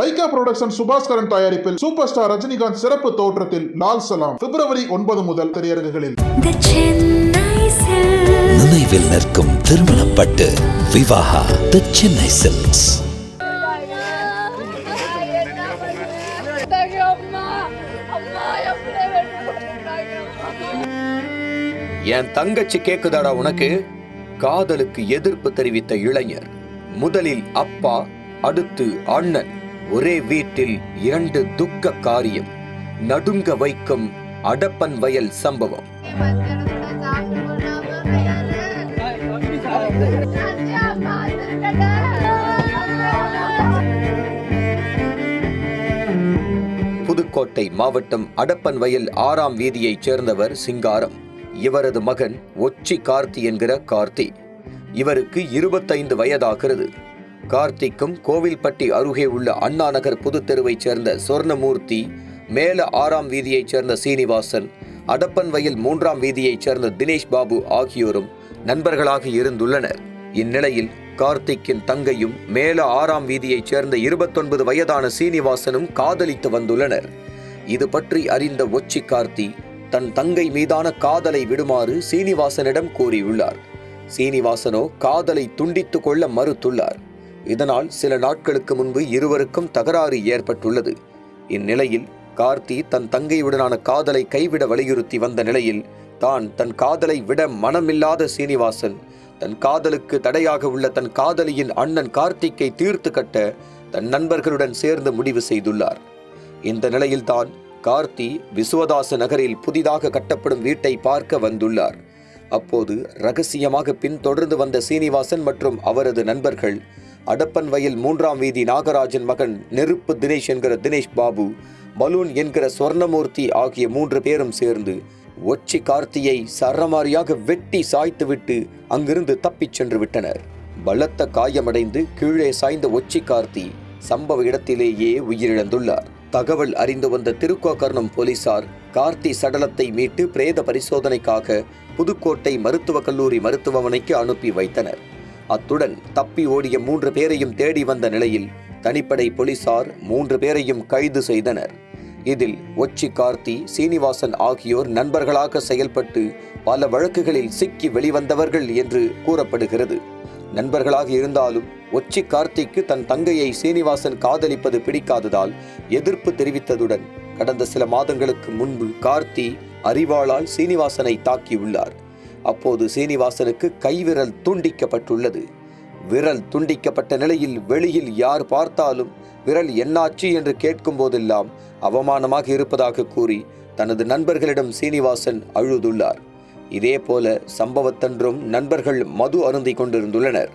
Lyca production Subaskaran தயாரிப்பில் super star Rajinikanth சிறப்பு தோற்றத்தில் லால் சலாம். பிப்ரவரி ஒன்பது முதல் திரையரங்குகளில். The Chennai Silks. நினைவில் நிற்கும் திருமணப்பட்டு விவாகா தி சென்னை சில்க்ஸ் என் தங்கச்சி கேக்குதாடா உனக்கு? காதலுக்கு எதிர்ப்பு தெரிவித்த இளைஞர். முதலில் அப்பா அடுத்து அண்ணன். ஒரே வீட்டில் இரண்டு துக்க காரியம். நடுங்க வைக்கும் அடப்பன் வயல் சம்பவம். புதுக்கோட்டை மாவட்டம் அடப்பன் வயல் ஆறாம் வீதியைச் சேர்ந்தவர் சிங்காரம். இவரது மகன் ஒச்சி கார்த்தி என்கிற கார்த்தி. இவருக்கு இருபத்தைந்து வயதாகிறது. கார்த்திக்கும் கோவில்பட்டி அருகே உள்ள அண்ணா நகர் புது தெருவைச் சேர்ந்த சொர்ணமூர்த்தி மேல ஆறாம் வீதியைச் சேர்ந்த சீனிவாசன் அடப்பன் வயல் மூன்றாம் வீதியைச் சேர்ந்த தினேஷ் பாபு ஆகியோரும் நண்பர்களாக இருந்துள்ளனர். இந்நிலையில் கார்த்திக்கின் தங்கையும் மேல ஆறாம் வீதியைச் சேர்ந்த இருபத்தொன்பது வயதான சீனிவாசனும் காதலித்து வந்துள்ளனர். இது பற்றி அறிந்த ஒச்சி கார்த்தி தன் தங்கை மீதான காதலை விடுமாறு சீனிவாசனிடம் கூறியுள்ளார். சீனிவாசனோ காதலை துண்டித்துக் கொள்ள மறுத்துள்ளார். இதனால் சில நாட்களுக்கு முன்பு இருவருக்கும் தகராறு ஏற்பட்டுள்ளது. இந்நிலையில் கார்த்தி தன் தங்கையுடனான காதலை கைவிட வலியுறுத்தி வந்த நிலையில் தான் தன் காதலை விட மனமில்லாத சீனிவாசன் தன் காதலுக்கு தடையாக உள்ள தன் காதலியின் அண்ணன் கார்த்திக்கை தீர்த்து கட்ட தன் நண்பர்களுடன் சேர்ந்து முடிவு செய்துள்ளார். இந்த நிலையில்தான் கார்த்தி விஸ்வதாச நகரில் புதிதாக கட்டப்படும் வீட்டை பார்க்க வந்துள்ளார். அப்போது ரகசியமாக பின்தொடர்ந்து வந்த சீனிவாசன் மற்றும் அவரது நண்பர்கள் அடப்பன் வயல் மூன்றாம் வீதி நாகராஜன் மகன் நெருப்பு தினேஷ் என்கிற தினேஷ் பாபு பலூன் என்கிற சொர்ணமூர்த்தி ஆகிய மூன்று பேரும் சேர்ந்து ஒச்சி கார்த்தியை சரமாரியாக வெட்டி சாய்த்துவிட்டு அங்கிருந்து தப்பிச் சென்று விட்டனர். பலத்த காயமடைந்து கீழே சாய்ந்த ஒச்சி கார்த்தி சம்பவ இடத்திலேயே உயிரிழந்துள்ளார். தகவல் அறிந்து வந்த திருக்கோக்கர்ணம் போலீசார் கார்த்தி சடலத்தை மீட்டு பிரேத பரிசோதனைக்காக புதுக்கோட்டை மருத்துவக் கல்லூரி மருத்துவமனைக்கு அனுப்பி வைத்தனர். அத்துடன் தப்பி ஓடிய மூன்று பேரையும் தேடி வந்த நிலையில் தனிப்படை போலீசார் மூன்று பேரையும் கைது செய்தனர். இதில் ஒச்சி கார்த்தி சீனிவாசன் ஆகியோர் நண்பர்களாக செயல்பட்டு பல வழக்குகளில் சிக்கி வெளிவந்தவர்கள் என்று கூறப்படுகிறது. நண்பர்களாக இருந்தாலும் ஒச்சி கார்த்திக்கு தன் தங்கையை சீனிவாசன் காதலிப்பது பிடிக்காததால் எதிர்ப்பு தெரிவித்ததுடன் கடந்த சில மாதங்களுக்கு முன்பு கார்த்தி அறிவாளால் சீனிவாசனை தாக்கியுள்ளார். அப்போது சீனிவாசனுக்கு கைவிரல் துண்டிக்கப்பட்டுள்ளது. விரல் துண்டிக்கப்பட்ட நிலையில் வெளியில் யார் பார்த்தாலும் விரல் என்னாச்சு என்று கேட்கும் போதெல்லாம் அவமானமாக இருப்பதாக கூறி தனது நண்பர்களிடம் சீனிவாசன் அழுதுள்ளார். இதேபோல சம்பவத்தன்றும் நண்பர்கள் மது அருந்தி கொண்டிருந்துள்ளனர்.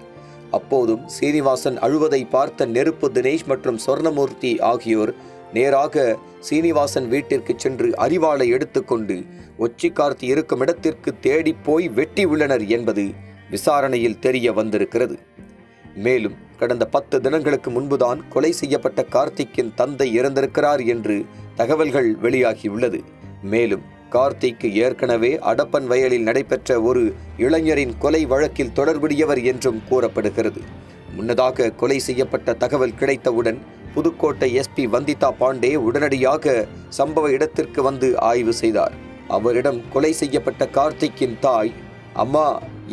அப்போதும் சீனிவாசன் அழுவதை பார்த்த நெருப்பு தினேஷ் மற்றும் சொர்ணமூர்த்தி ஆகியோர் நேராக சீனிவாசன் வீட்டிற்கு சென்று அறிவாளை எடுத்துக்கொண்டு ஒச்சி கார்த்தி இருக்கும் இடத்திற்கு தேடிப் போய் வெட்டி உள்ளனர் என்பது விசாரணையில் தெரிய வந்திருக்கிறது. மேலும் கடந்த பத்து தினங்களுக்கு முன்புதான் கொலை செய்யப்பட்ட கார்த்திக்கின் தந்தை இறந்திருக்கிறார் என்று தகவல்கள் வெளியாகியுள்ளது. மேலும் கார்த்திக்கு ஏற்கனவே அடப்பன் வயலில் நடைபெற்ற ஒரு இளைஞரின் கொலை வழக்கில் தொடர்புடையவர் என்றும் கூறப்படுகிறது. முன்னதாக கொலை செய்யப்பட்ட தகவல் கிடைத்தவுடன் புதுக்கோட்டை எஸ்பி வந்திதா பாண்டே உடனடியாக சம்பவ இடத்திற்கு வந்து ஆய்வு செய்தார். அவரிடம் கொலை செய்யப்பட்ட கார்த்திக்கின் தாய் அம்மா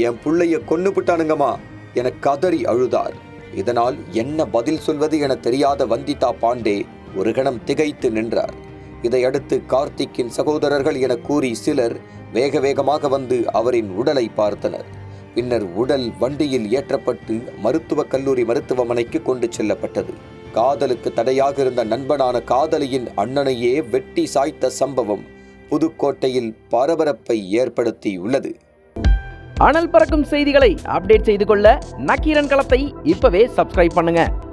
என் பிள்ளைய கொன்னு விட்டானுங்கம்மா என கதறி அழுதார். இதனால் என்ன பதில் சொல்வது என தெரியாத வந்திதா பாண்டே ஒரு கணம் திகைத்து நின்றார். இதையடுத்து கார்த்திக்கின் சகோதரர்கள் என கூறி சிலர் வேக வேகமாக வந்து அவரின் உடலை பார்த்தனர். பின்னர் உடல் வண்டியில் ஏற்றப்பட்டு மருத்துவக் கல்லூரி மருத்துவமனைக்கு கொண்டு செல்லப்பட்டது. காதலுக்கு தடையாக இருந்த நண்பனான காதலியின் அண்ணனையே வெட்டி சாய்த்த சம்பவம் புதுக்கோட்டையில் பரபரப்பை ஏற்படுத்தியுள்ளது. அனல் பறக்கும் செய்திகளை அப்டேட் செய்து கொள்ள நக்கீரன் களத்தை இப்பவே சப்ஸ்கிரைப் பண்ணுங்க.